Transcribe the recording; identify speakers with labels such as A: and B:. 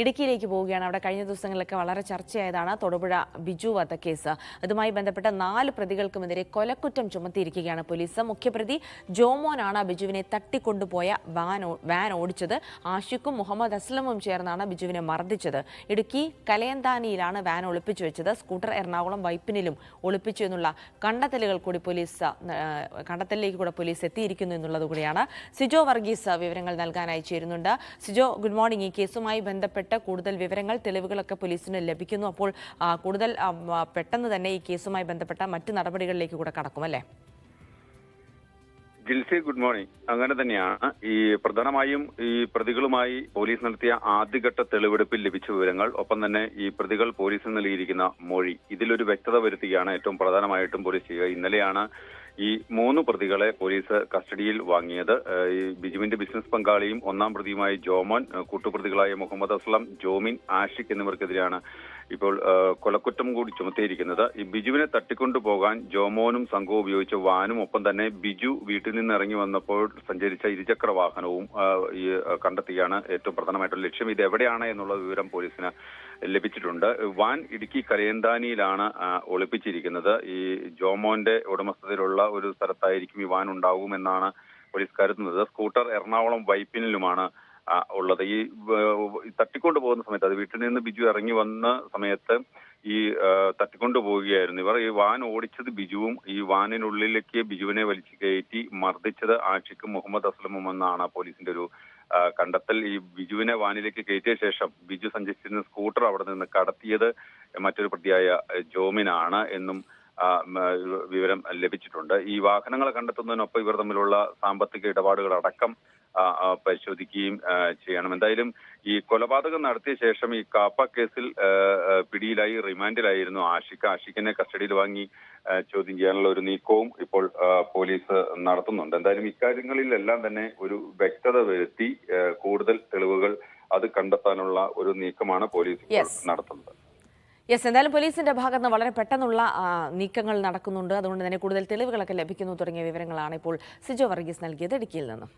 A: ഇടുക്കിയിലേക്ക് പോവുകയാണ്. അവിടെ കഴിഞ്ഞ ദിവസങ്ങളിലൊക്കെ വളരെ ചർച്ചയായതാണ് തൊടുപുഴ ബിജു വധക്കേസ് അതുമായി ബന്ധപ്പെട്ട നാല് പ്രതികൾക്കുമെതിരെ കൊലക്കുറ്റം ചുമത്തിയിരിക്കുകയാണ് പോലീസ്. മുഖ്യപ്രതി ജോമോനാണ് ബിജുവിനെ തട്ടിക്കൊണ്ടുപോയ വാൻ വാൻ ഓടിച്ചത്. ആഷിഖും മുഹമ്മദ് അസ്ലമും ചേർന്നാണ് ബിജുവിനെ മർദ്ദിച്ചത്. ഇടുക്കി കലയന്താനിയിലാണ് വാൻ ഒളിപ്പിച്ചു വെച്ചത്. സ്കൂട്ടർ എറണാകുളം വൈപ്പിനിലും ഒളിപ്പിച്ചു എന്നുള്ള കണ്ടെത്തലുകൾ കൂടി പോലീസ് കണ്ടെത്തലിലേക്ക് കൂടെ പോലീസ് എത്തിയിരിക്കുന്നു എന്നുള്ളത് കൂടിയാണ്. സിജോ വർഗീസ് വിവരങ്ങൾ നൽകാനായി ചേരുന്നുണ്ട്. Sijo good morning. ഈ കേസുമായി ബന്ധപ്പെട്ട് കൂടുതൽ വിവരങ്ങൾ തെളിവുകളൊക്കെ പോലീസിന് ലഭിക്കുന്നു. അപ്പോൾ കൂടുതൽ പെട്ടെന്ന് തന്നെ ഈ കേസുമായി ബന്ധപ്പെട്ട മറ്റ് നടപടികളിലേക്ക് കൂടെ കടക്കും അല്ലേ
B: ജിൽസി ഗുഡ് മോർണിംഗ്. അങ്ങനെ തന്നെയാണ് ഈ പ്രധാനമായും ഈ പ്രതികളുമായി പോലീസ് നടത്തിയ ആദ്യഘട്ട തെളിവെടുപ്പിൽ ലഭിച്ച വിവരങ്ങൾ ഒപ്പം തന്നെ ഈ പ്രതികൾ പോലീസിന് നൽകിയിരിക്കുന്ന മൊഴി. ഇതിലൊരു വ്യക്തത വരുത്തുകയാണ് ഏറ്റവും പ്രധാനമായിട്ടും പോലീസ് ചെയ്യുക. ഇന്നലെയാണ് ഈ മൂന്ന് പ്രതികളെ പോലീസ് കസ്റ്റഡിയിൽ വാങ്ങിയത്. ഈ ബിജുവിന്റെ ബിസിനസ് പങ്കാളിയും ഒന്നാം പ്രതിയുമായ ജോമോൻ കൂട്ടുപ്രതികളായ മുഹമ്മദ് അസ്ലം ജോമിൻ ആഷിഖ് എന്നിവർക്കെതിരെയാണ് ഇപ്പോൾ കൊലക്കുറ്റം കൂടി ചുമത്തിയിരിക്കുന്നത്. ഈ ബിജുവിനെ തട്ടിക്കൊണ്ടുപോകാൻ ജോമോനും സംഘവും ഉപയോഗിച്ച വാനും ഒപ്പം തന്നെ ബിജു വീട്ടിൽ നിന്ന് ഇറങ്ങി വന്നപ്പോൾ സഞ്ചരിച്ച ഇരുചക്ര വാഹനവും ഈ കണ്ടെത്തിയാണ് ഏറ്റവും പ്രധാനമായിട്ടുള്ള ലക്ഷ്യം. ഇത് എവിടെയാണ് എന്നുള്ള വിവരം പോലീസിന് ലഭിച്ചിട്ടുണ്ട്. വാൻ ഇടുക്കി കരയന്താനിയിലാണ് ഒളിപ്പിച്ചിരിക്കുന്നത്. ഈ ജോമോന്റെ ഉടമസ്ഥതയിലുള്ള ഒരു സ്ഥലത്തായിരിക്കും ഈ വാൻ ഉണ്ടാകുമെന്നാണ് പോലീസ് കരുതുന്നത്. സ്കൂട്ടർ എറണാകുളം വൈപ്പിനിലുമാണ് ഉള്ളത്. ഈ തട്ടിക്കൊണ്ടു പോകുന്ന സമയത്ത് അത് വീട്ടിൽ നിന്ന് ബിജു ഇറങ്ങി വന്ന സമയത്ത് ഈ തട്ടിക്കൊണ്ടു പോവുകയായിരുന്നു ഇവർ. ഈ വാൻ ഓടിച്ചത് ബിജുവും ഈ വാനിനുള്ളിലേക്ക് ബിജുവിനെ വലിച്ചു കയറ്റി മർദ്ദിച്ചത് ആഷിഖ് മുഹമ്മദ് അസ്ലമും എന്നാണ് പോലീസിന്റെ ഒരു കണ്ടെത്തൽ. ഈ ബിജുവിനെ വാനിലേക്ക് കയറ്റിയ ശേഷം ബിജു സഞ്ചരിച്ചിരുന്ന സ്കൂട്ടർ അവിടെ നിന്ന് കടത്തിയത് മറ്റൊരു പ്രതിയായ ജോമിനാണ് എന്നും വിവരം ലഭിച്ചിട്ടുണ്ട്. ഈ വാഹനങ്ങൾ കണ്ടെത്തുന്നതിനൊപ്പം ഇവർ തമ്മിലുള്ള സാമ്പത്തിക ഇടപാടുകൾ അടക്കം പരിശോധിക്കുകയും ചെയ്യണം. എന്തായാലും ഈ കൊലപാതകം നടത്തിയ ശേഷം ഈ കാപ്പ കേസിൽ പിടിയിലായി റിമാൻഡിലായിരുന്നു ആഷിഖ്. ആഷിഖിനെ കസ്റ്റഡിയിൽ വാങ്ങി ചോദ്യം ചെയ്യാനുള്ള ഒരു നീക്കവും ഇപ്പോൾ പോലീസ് നടത്തുന്നുണ്ട്. എന്തായാലും ഇക്കാര്യങ്ങളിലെല്ലാം തന്നെ ഒരു വ്യക്തത വരുത്തി കൂടുതൽ തെളിവുകൾ അത് കണ്ടെത്താനുള്ള ഒരു നീക്കമാണ് പോലീസ് നടത്തുന്നത്.
A: യെസ് എന്തായാലും പോലീസിന്റെ ഭാഗത്ത് നിന്ന് വളരെ പെട്ടെന്നുള്ള നീക്കങ്ങൾ നടക്കുന്നുണ്ട്. അതുകൊണ്ട് തന്നെ കൂടുതൽ തെളിവുകളൊക്കെ ലഭിക്കുന്നു തുടങ്ങിയ വിവരങ്ങളാണ് ഇപ്പോൾ സിജോ വർഗീസ് നൽകിയത് ഇടുക്കിയിൽ നിന്നും.